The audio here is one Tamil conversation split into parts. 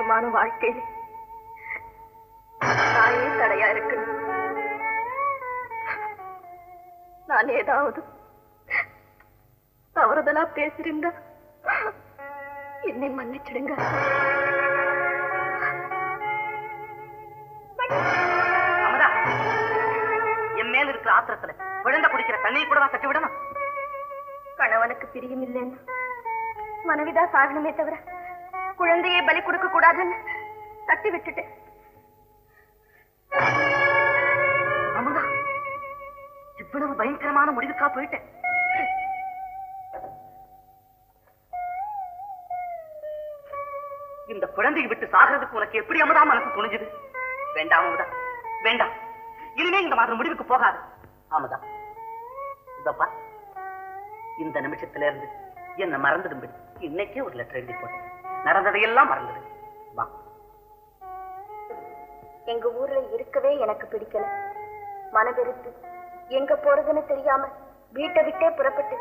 சந்தோஷமான வாழ்க்கையில நானே தடையா இருக்கணும். நான் ஏதாவது தவறுதலா பேசியிருந்தா என்னை மன்னிச்சிடுங்க. என் மேல இருக்கிற ஆத்திரத்துல குழந்தை குடிக்கிற தண்ணியை கூடவா தட்டி விடணும்? கணவனுக்கு பிரியம் இல்லைன்னு மனைவிதான் சாகணுமே தவிர குழந்தையை பலி கொடுக்க கூடாதுன்னு தட்டி விட்டுட்டேன். அமுதா இவ்வளவு பயங்கரமான முடிவுக்கா போயிட்டேன். இந்த குழந்தையை விட்டு சாகிறதுக்கு உனக்கு எப்படி அமுதா மனசு துணிஞ்சுது? வேண்டாம் அமுதா வேண்டாம். இனிமே இந்த மாதிரி முடிவுக்கு போகாது. அமுதா இதப்பா இந்த நிமிஷத்துல இருந்து என்ன மறந்துடும்படி இன்னைக்கே ஒரு லெட்டர் எழுதி போட்டேன். நடந்ததையெல்லாம் மறந்துடு. வா. எங்க ஊர்ல இருக்கவே எனக்கு பிடிக்கல. மனவெறுத்து எங்க போறதுன்னு தெரியாம வீட்டை விட்டே புறப்பட்டு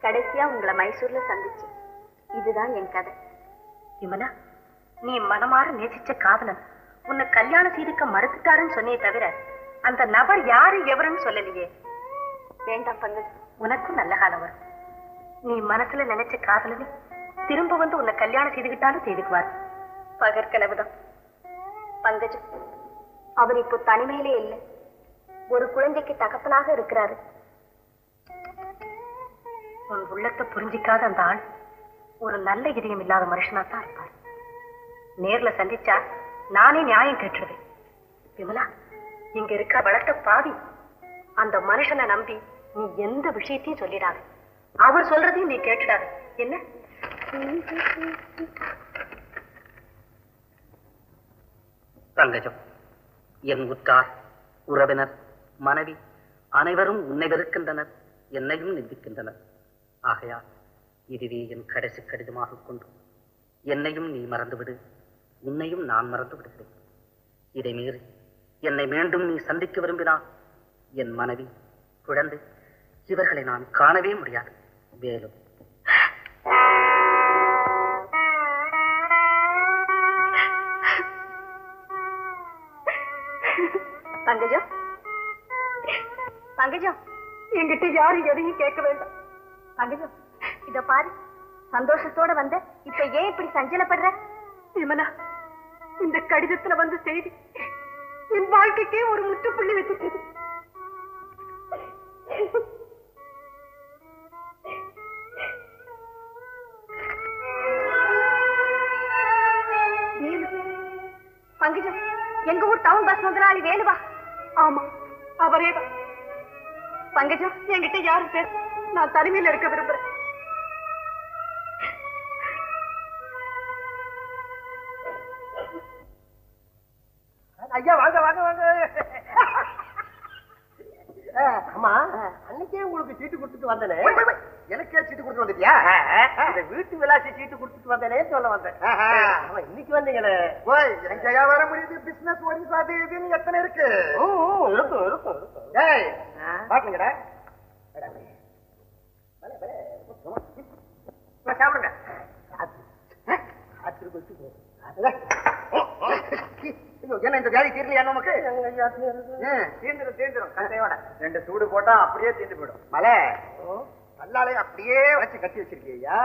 கடைசியா உங்களை மைசூர்ல சந்திச்சு. இதுதான் என் கதை. விமலா நீ மனமாற நேசிச்ச காதலன். உன்னை கல்யாணம் செய்துக்க மறுத்துட்டாருன்னு சொன்னே தவிர அந்த நபர் யாரு எவருன்னு சொல்லலையே. வேண்டாம் பங்கஜ். உனக்கும் நல்ல காலம் வரும். நீ மனசுல நினைச்ச காதலனே திரும்ப வந்து உன்னை கல்யாணம் செய்துகிட்டாலும் செய்துக்குவார். பகற்கனவுதான். பங்கஜம் அவர் இப்போ தனிமையிலே இல்லை. ஒரு குழந்தைக்கு தகப்பனாக இருக்கிறாரு. உன் உள்ளத்தை புரிஞ்சிக்காத அந்த ஆள் ஒரு நல்ல இதயம் இல்லாத மனுஷனா தான் இருப்பார். நேர்ல சந்திச்சா நானே நியாயம் கேட்டுருவேன். விமலா இங்க இருக்க வளர்த்த பாவி அந்த மனுஷனை நம்பி நீ எந்த விஷயத்தையும் சொல்லிடாத. அவர் சொல்றதையும் நீ கேட்டுடாத. என்ன? தங்கஜம் என் உற்றார் உறவினர் மனைவி அனைவரும் உன்னை வெறுக்கின்றனர் என்னையும் நிந்திக்கின்றனர். ஆகையால் இதுவே என் கடைசி கடிதமாக கொண்டு என்னையும் நீ மறந்துவிடு உன்னையும் நான் மறந்து விடுகிறேன் இதை மீறி என்னை மீண்டும் நீ சந்திக்க விரும்பினால் என் மனைவி குழந்தை இவர்களை நான் காணவே முடியாது. மேலும் பங்கஜம் என்கிட்ட யாரும் எதையும் கேட்க வேண்டாம். பங்கஜம் இத பாரு சந்தோஷத்தோட வந்த இப்ப ஏன் இப்படி சஞ்சலப்படுற? விமலா இந்த கடிதத்துல வந்த செய்தி என் வாழ்க்கைக்கே ஒரு முற்றுப்புள்ளி வச்சுட்டது. பங்கஜம் எங்க ஊர் டவுன் பஸ் முதலாளி வேலுவா? ஆமா அவரே தான் பங்கஜம் என்கிட்ட யாரும் பேச நான் தனிமையில இருக்க விரும்புறேன். ஐயா வாங்க வாங்க வாங்க. ஆமா அன்னைக்கே உங்களுக்கு சீட்டு கொடுத்துட்டு வந்தனே. எனக்கே சீட்டு கொடுத்து வந்துட்டியா? இந்த வீட்டு விலாசி சீட்டு கொடுத்துட்டு வந்தனே சொல்ல வந்தேன். ஆமா, இன்னைக்கு வந்தீங்களே? ஓய் வர முடியுது. பிசினஸ் அது இதுன்னு எத்தனை இருக்கு? இருக்கும் இருக்கும் இருக்கும். ஏய் பாட்டுங்கடா சாப்பிடுங்க. என்ன இந்த வியாதி தீரலையா நமக்கு? ஐயா, தீருது. ம். தீந்துரும் தீந்துரும் கட்டையோட ரெண்டு சூடு போட்டா அப்படியே தீந்து போயிடும். மலை கல்லாலே அப்படியே வச்சு கட்டி வச்சிருக்கியா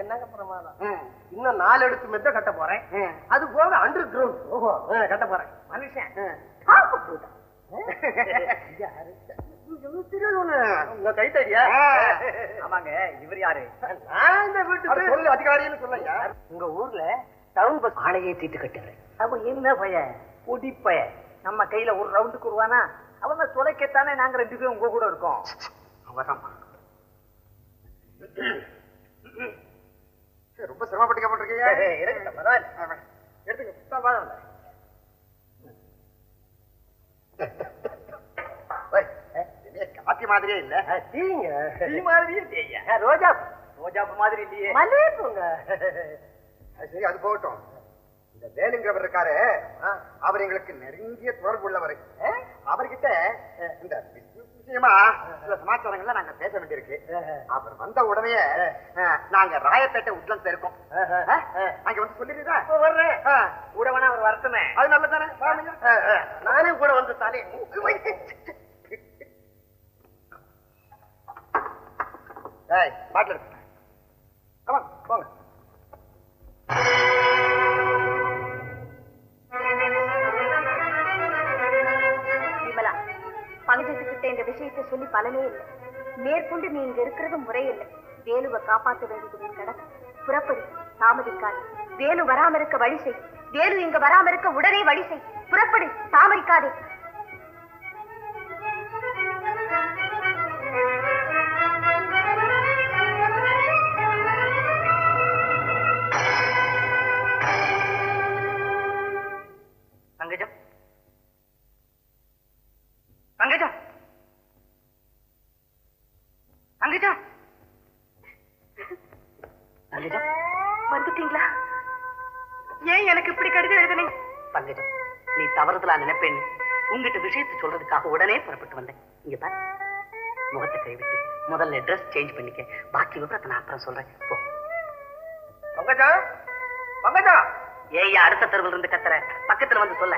என்னங்க பிரமாதம். இன்னும் நாலு எடுத்து மெத்த கட்ட போறேன். அது போக அண்டர் கிரவுண்ட் ஓஹோ கட்ட போறேன். மனுஷன். உங்க. ஆமாங்க இவர் யாரு? நான் இந்த அட, வீட்டுக்கு சொல்லு அதிகாரின்னு சொல்லையா உங்க ஊர்ல டவுன் பஸ் ஆணையை தீட்டு கட்டுறேன் அவன் என்ன பையன் பொடி நம்ம கையில ஒரு ரவுண்டுக்கு வருவானா அவங்க துளைக்கத்தானே நாங்க ரெண்டு பேரும் உங்க கூட இருக்கோம். அவதான் ரொம்ப சிரமப்பட்டு போட்டிருக்கீங்க இருக்கட்டும், பரவாயில்ல. எடுத்துக்க. ஓய், காப்பி மாதிரியே இல்ல. டீங்க. டீ மாதிரியே. ஆ, ரோஜா ரோஜாப்பு மாதிரி இல்லையே. மல்லிகைப்பூங்க. அது சரி அது போகட்டும். இந்த வேலுங்கிறவர் இருக்காரு. அவர் எங்களுக்கு நெருங்கிய தொடர்பு உள்ளவர். அவர்கிட்ட இந்த விஷயமா சில சமாச்சாரங்கள்ல நாங்க பேச வேண்டியிருக்கு. அவர் வந்த உடனே நாங்க ராயப்பேட்டை உட்லண்ட்ல இருக்கோம் அங்க வந்து சொல்லிடுறா வர்றேன். கூட வேணா அவர் வரட்டுமே. அது நல்லதானே. நானே கூட வந்து தானே பாட்டில் இருக்கு. ஆமா போங்க. விமலா பங்கஜத்துக்கிட்ட இந்த விஷயத்தை சொல்லி பலனே இல்லை. மேற்கொண்டு நீ இங்க இருக்கிறது முறையில்லை வேலுவை காப்பாற்ற வேண்டியது உன் புறப்படு தாமதிக்காது. வேலு வராம இருக்க வழி செய். வேலு இங்க வராம இருக்க உடனே வழி செய். புறப்படு தாமதிக்காதே. ஏன் எனக்கு இப்படி கடிதம் எழுதுனீங்க பங்கஜம் நீ தவறுதலா நினைப்பேன்னு உங்ககிட்ட விஷயத்தை சொல்றதுக்காக உடனே புறப்பட்டு வந்தேன். இங்க பார். முகத்தை கைவிட்டு முதல்ல ட்ரெஸ் சேஞ்ச் பண்ணிக்க. பாக்கி விவரத்தை நான் அப்புறம் சொல்றேன். போ. பங்கஜா? பங்கஜா? ஏய் அடுத்த தெருவில் இருந்து கத்துற. பக்கத்துல வந்து சொல்ல.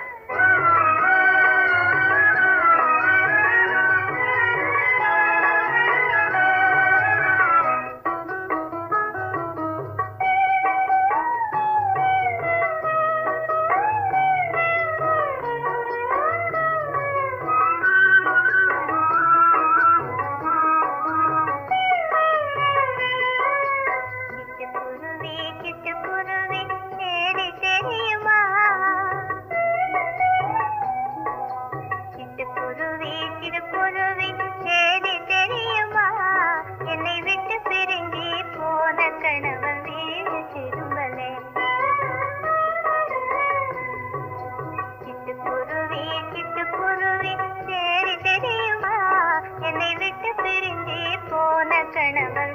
என்னை விட்டு பிரிஞ்சு போன கணவன்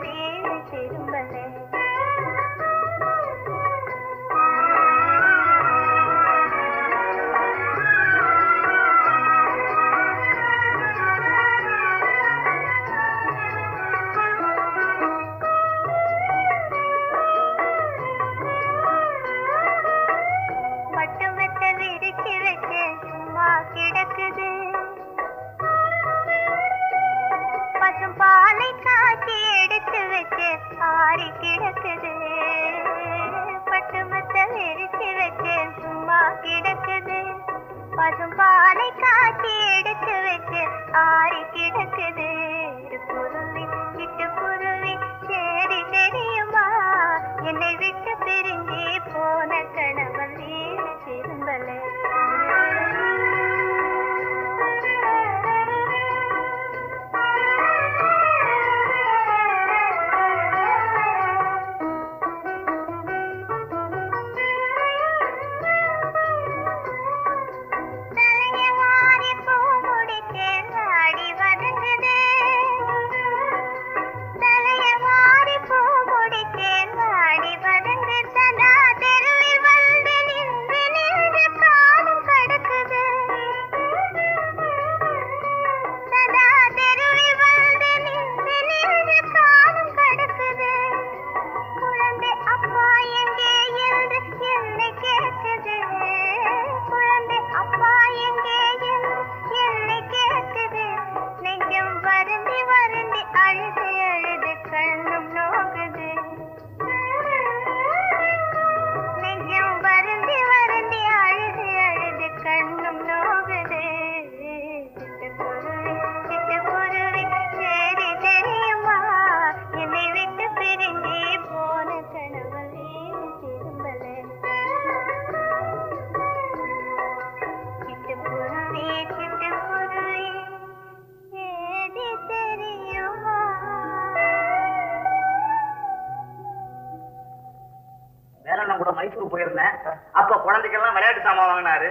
கூட மைசூர் போயிருந்தேன். அப்ப குழந்தைக்கெல்லாம் விளையாட்டு சாமான் வாங்கினாரு.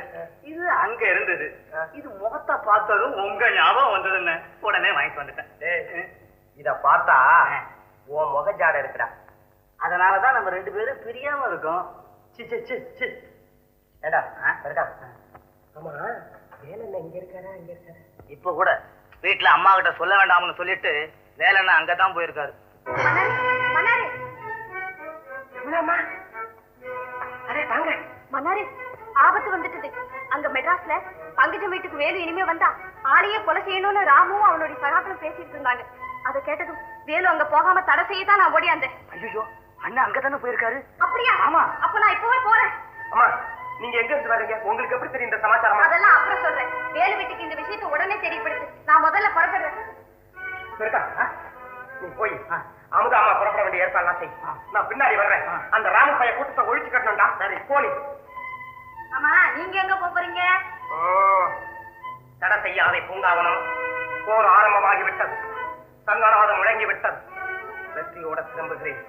இது அங்க இருந்தது. இது முகத்தை பார்த்ததும் உங்க ஞாபகம் வந்ததுன்னு உடனே வாங்கிட்டு வந்துட்டேன். இத பார்த்தா உன் முகஜாட இருக்குடா. அதனாலதான் நம்ம ரெண்டு பேரும் பிரியாம இருக்கோம். சி சி சி சி. ஏடா சரிடா ஆமா வேலை என்ன இங்க இருக்காரா இங்க இருக்காரா? இப்ப கூட வீட்டுல அம்மா கிட்ட சொல்ல வேண்டாம்னு சொல்லிட்டு வேலைன்னா அங்கதான் போயிருக்காரு. வீட்டுக்கு வேலு இனிமே வந்தா ஆளையே கொலை செய்யணும்னு ராமுவும் அவனுடைய சகாக்களும் பேசிட்டு இருந்தாங்க. அதை கேட்டதும் வேலு அங்க போகாம தடை செய்ய தான் நான் ஓடியாந்தேன் ஐயோ அண்ணா அங்கதானே போயிருக்காரு? அப்படியா? ஆமா. அப்ப நான் இப்பவே போறேன். அம்மா நீங்க எங்க இருந்து வர்றீங்க? உங்களுக்கு எப்படி தெரியும் இந்த சமாச்சாரம்? அதெல்லாம் அப்புறம் சொல்றேன். வேலு வீட்டுக்கு இந்த விஷயத்தை உடனே தெரியப்படுத்து. நான் முதல்ல புறப்படுறேன். நீ போய் அமுதா அம்மா புறப்பட வேண்டிய ஏற்பாடுலாம் செய். நான் பின்னாடி வர்றேன். அந்த ராம பைய கூட்டத்தை ஒழிச்சு கட்டணும்டா. சரி போனி செய்யாதே பூங்காவனம். போர் ஆரம்பமாகி விட்டது சங்கநாதம் முழங்கி விட்டது வெற்றியோட திரும்புகிறேன்.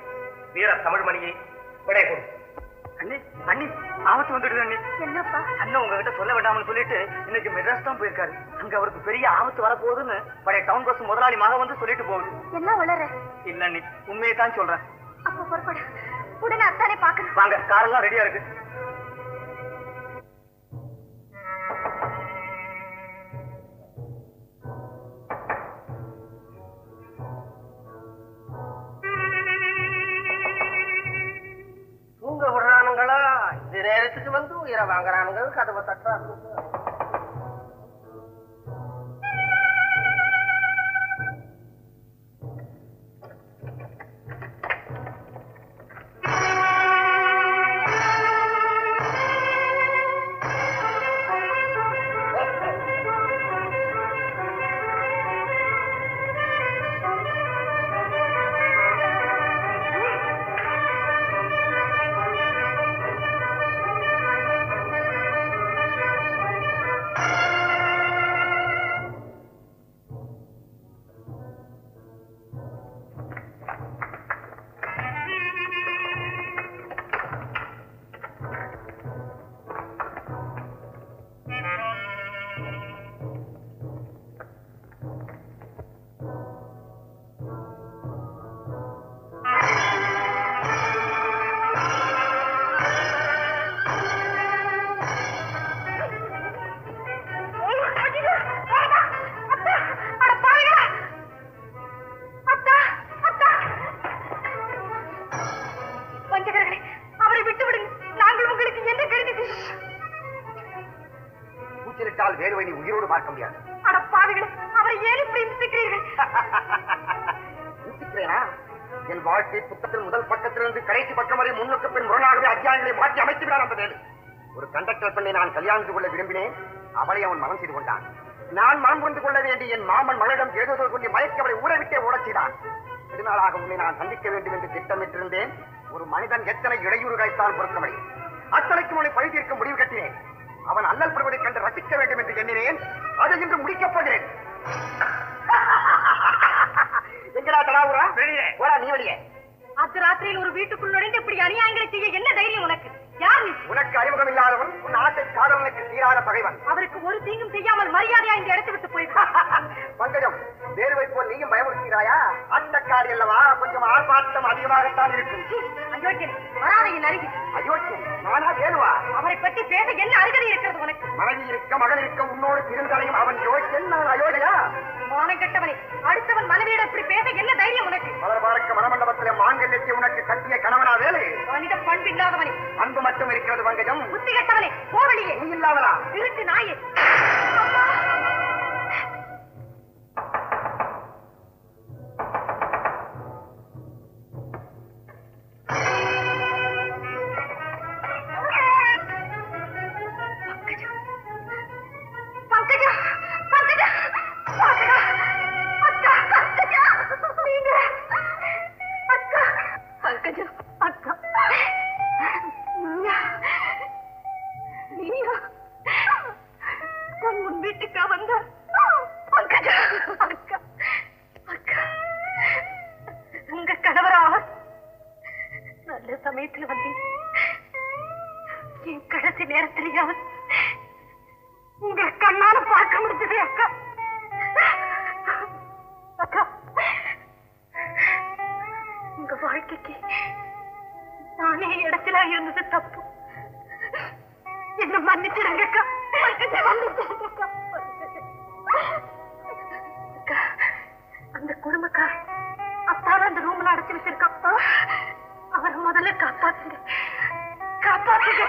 வீர தமிழ்மணியை விடை கொடு. அண்ணி அண்ணி ஆபத்து வந்துடுது அண்ணி. என்னப்பா? அண்ணன் உங்ககிட்ட சொல்ல வேண்டாம்னு சொல்லிட்டு இன்னைக்கு மெட்ராஸ் தான் போயிருக்காரு. அங்க அவருக்கு பெரிய ஆபத்து வரப்போகுதுன்னு பழைய டவுன் பஸ் முதலாளி மக வந்து சொல்லிட்டு போகுது. என்ன வளர இல்ல அண்ணி உண்மையை தான் சொல்றேன். அப்ப புறப்படு. உடனே அத்தானே பாக்குறேன் வாங்க காரெல்லாம் ரெடியா இருக்கு. உயிரை வாங்குறானுங்க. கதவை தட்டுறாங்க பெண்ணை நான் கல்யாணித்து கொள்ள விரும்பினேன். அவளை அவன் மனம் செய்து கொண்டான். நான் மனம் புரிந்து கொள்ள வேண்டிய என் மாமன் மகளிடம் ஏதோ சொல்லி மயக்க அவளை ஊரை விட்டே நெடுநாளாக உன்னை நான் சந்திக்க வேண்டும் என்று திட்டமிட்டிருந்தேன். ஒரு மனிதன் எத்தனை இடையூறுகளைத்தான் பொறுக்க முடியும் அத்தனைக்கும் அவனை பழி தீர்க்க முடிவு கட்டினேன். அவன் அல்லல் படுவதைக் கண்டு ரசிக்க வேண்டும் என்று எண்ணினேன். அதை இன்று முடிக்கப் போகிறேன். எங்கடா தடாவுரா வெளியே. நீ வெளியே. அத்து ராத்திரியில் ஒரு வீட்டுக்குள் நுழைந்து இப்படி அநியாயங்களை செய்ய என்ன தைரியம் உனக்கு? யார் உனக்கு அறிமுகம் இல்லாதவன் உன் ஆசை காதலனுக்கு பகைவன். அவருக்கு ஒரு தீங்கும் செய்யாமல் மரியாதையா இந்த இடத்தை விட்டு போய்விட்டார் பங்கஜம் வேறுவை போல் நீயும் பயமுறுத்துகிறாயா? அட்டக்காரி அல்லவா? கொஞ்சம் ஆர்ப்பாட்டம் அதிகமாகத்தான் இருக்கும். அயோக்கியன் வராதையின் அருகில். அயோக்கியன் நானா வேணுவா? அவரை பற்றி பேச என்ன அருகதை இருக்கிறது உனக்கு? மனைவி இருக்க மகன் இருக்க உன்னோடு திருந்தலையும் அவன் யோக்கியன் நான் அயோக்கியா? மானம் கெட்டவனே அடுத்தவன் மனைவியிடம் இப்படி பேச என்ன வந்தேன் என் கடைசி நேரத்திலேயாவது உங்க கண்ணால பார்க்க முடிஞ்சது அக்கா. அக்கா உங்க வாழ்க்கைக்கு நானே இடத்துல இருந்தது தப்பு. என்ன மன்னிச்சிடுங்க அக்கா. அந்த குடும்பக்கா அப்பால அந்த ரூம்ல அடைச்சு வச்சிருக்கப்பா மன்னிச்சிடுங்க அக்கா காப்பாத்துங்க. காப்பாத்துங்க.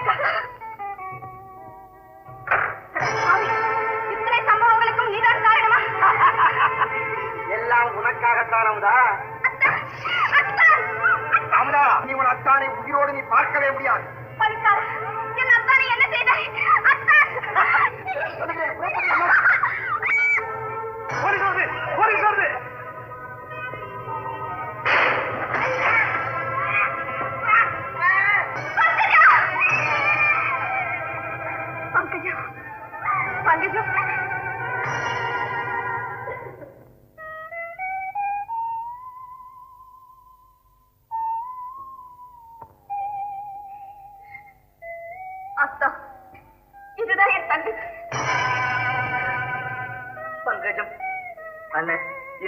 இத்தனை சம்பவங்களுக்கும் நீதான் காரணமா? எல்லாம் உனக்காகத்தான் அமுதா. அமுதா நீ உன் அத்தானை உயிரோடு நீ பார்க்கவே முடியாது.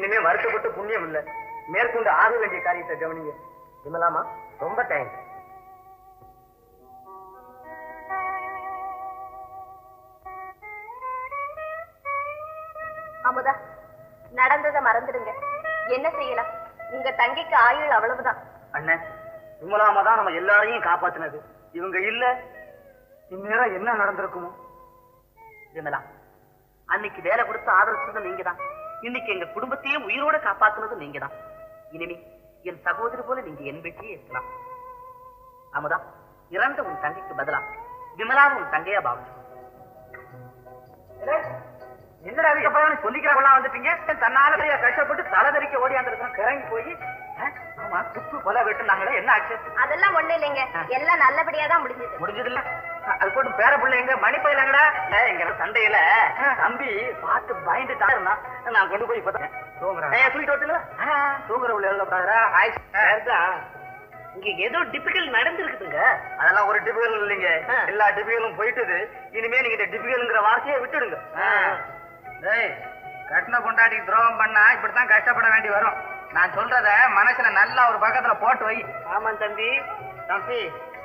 இனிமே வருத்தப்பட்டு புண்ணியம் இல்ல. மேற்கொண்டு ஆக வேண்டிய காரியத்தை கவனிங்க. விமலாமா ரொம்ப தேங்க்ஸ் அமுதா நடந்ததை மறந்துடுங்க. என்ன செய்யலாம்? உங்க தங்கைக்கு ஆயுள் அவ்வளவுதான். அண்ணே விமலாமா தான் நம்ம எல்லாரையும் காப்பாத்தினது. இவங்க இல்ல இந்நேரம் என்ன நடந்திருக்குமோ? விமலா அன்னைக்கு வேலை கொடுத்து ஆதரிச்சது நீங்க தான் இன்னைக்கு எங்க குடும்பத்தையே உயிரோட காப்பாத்துனது நீங்க தான் இனிமே என் சகோதரி போல நீங்க என் வீட்டிலே இருக்கலாம். அமுதா இறந்த உன் தங்கைக்கு பதிலா விமலா உன் தங்கையா பாவம் என்னடா இது? சொல்லிக்கிறவங்களா வந்துட்டீங்க? தன்னால கஷ்டப்பட்டு கஷ்டப்பட்டு ஓடியாந்து ஓடியாந்துருக்கோம் கிறங்கி போய் ஆமா குத்து கொலை வெட்டுனாங்களே என்ன ஆச்சு? அதெல்லாம் ஒண்ணு இல்லைங்க. எல்லாம் நல்லபடியா தான் முடிஞ்சது. முடிஞ்சது இல்ல அது போட்டு பேர பிள்ளை எங்க? மணி பயிலங்கடா எங்க சண்டையில. தம்பி பார்த்து இருந்தான் நான் கொண்டு போய் இப்பதான். தூங்குறேன் தூக்கிட்டு வரட்டுங்களா தூங்குற உள்ள எழுதப்படாதா இங்க ஏதோ டிபிக்கல் நடந்திருக்குதுங்க. அதெல்லாம் ஒரு டிபிகல் இல்லைங்க. எல்லா டிபிகலும் போயிட்டுது. இனிமே நீங்க இந்த டிபிகல்ங்கிற வார்த்தையை விட்டுடுங்க. டேய் கட்டின பொண்டாட்டி துரோகம் பண்ணா இப்படித்தான் கஷ்டப்பட வேண்டி வரும். நான் சொல்றத மனசுல நல்லா ஒரு பக்கத்துல போட்டு வை. ஆமா தம்பி. தம்பி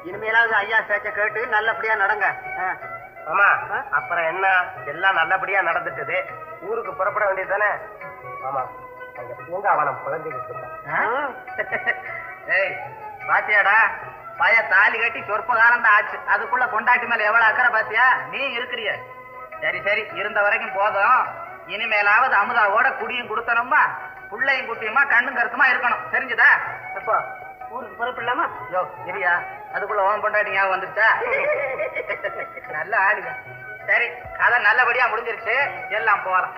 இனிமேலாவது ஐயா சேச்ச கேட்டு நல்லபடியா நடங்க. ஆமா அப்புறம் என்ன? எல்லாம் நல்லபடியா நடந்துட்டது. ஊருக்கு புறப்பட வேண்டியது தானே? ஆமா அங்க பூங்காவனம் குழந்தைகிட்டு ஏய் பாத்தியாடா? பய தாலி கட்டி சொற்ப காலம் தான் ஆச்சு. அதுக்குள்ள கொண்டாட்டி மேல எவ்வளவு அக்கறை பாத்தியா? நீ இருக்கிறிய. சரி சரி இருந்த வரைக்கும் போதும். இனிமேலாவது அமுதாவோட குடியும் கொடுத்தனோமா புள்ளையும் குட்டியுமா கண்ணும் கருத்துமா இருக்கணும். தெரிஞ்சுதா? அப்பா ஊருக்கு புறப்படலாமா யோ இரியா அதுக்குள்ள ஓன் பொண்டாட்டி ஞாபகம் வந்துருச்சா? நல்ல ஆளுங்க. சரி கதை நல்லபடியா முடிஞ்சிருச்சு. எல்லாம் போறோம்